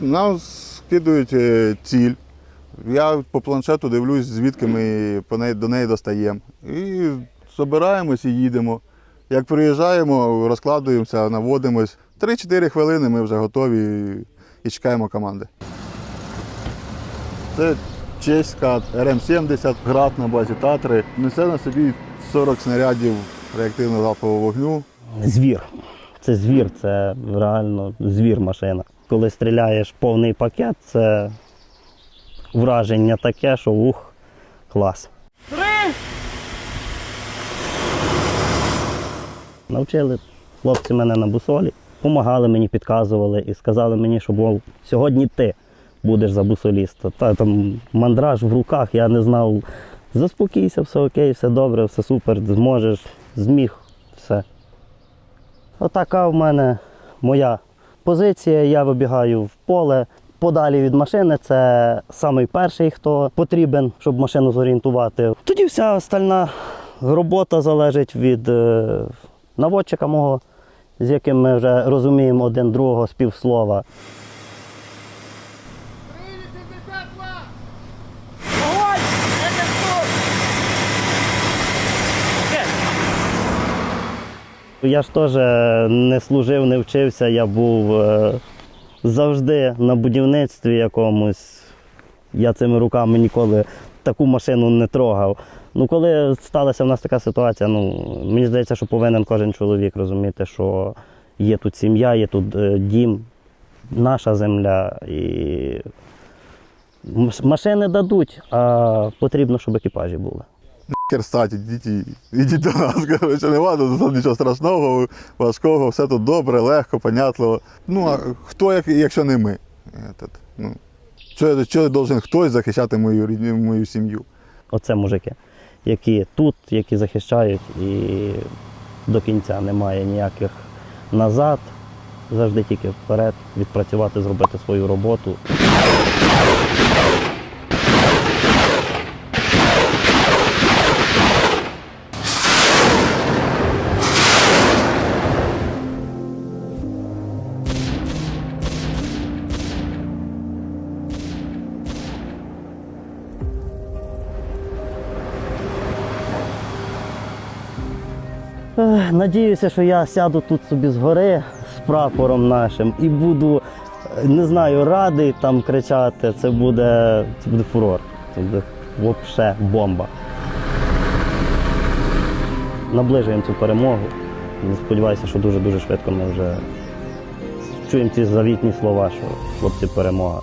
Нам скидують е, ціль. Я по планшету дивлюсь, звідки ми до неї достаємо. І збираємось і їдемо. Як приїжджаємо, розкладуємося, наводимось. 3-4 хвилини ми вже готові і чекаємо команди. Це чеська РМ-70, град на базі Татри. Несе на собі 40 снарядів реактивного залпового вогню. Звір. Це звір, це реально звір машина. Коли стріляєш повний пакет, це враження таке, що ух, клас. Навчили хлопці мене на бусолі, допомагали мені, підказували і сказали мені, що мов, сьогодні ти будеш за бусоліста. Та там мандраж в руках, я не знав. Заспокійся, все окей, все добре, все супер, зможеш, зміг, все. Отака в мене моя позиція. Я вибігаю в поле. Подалі від машини це самий перший, хто потрібен, щоб машину зорієнтувати. Тоді вся остальна робота залежить від е, наводчика мого, з яким ми вже розуміємо один другого з Я ж теж не служив, не вчився, я був е, завжди на будівництві якомусь. Я цими руками ніколи таку машину не трогав. Ну, коли сталася в нас така ситуація, ну, мені здається, що повинен кожен чоловік розуміти, що є тут сім'я, є тут е, дім, наша земля. І машини дадуть, а потрібно, щоб екіпажі були. Хер стать, ідіть, ідіть до нас. Коротше, не варто, тут нічого страшного, важкого, все тут добре, легко, понятливо. Ну, а хто, як, якщо не ми? Ну, що, що должен хтось захищати мою, мою сім'ю? Оце мужики, які тут, які захищають, і до кінця немає ніяких назад, завжди тільки вперед, відпрацювати, зробити свою роботу. Надіюся, що я сяду тут собі згори з прапором нашим і буду, е, не знаю, радий там кричати. Це буде, це буде фурор. Це буде взагалі бомба. Наближуємо цю перемогу. Сподіваюся, що дуже-дуже швидко ми вже чуємо ці завітні слова, що хлопці перемога.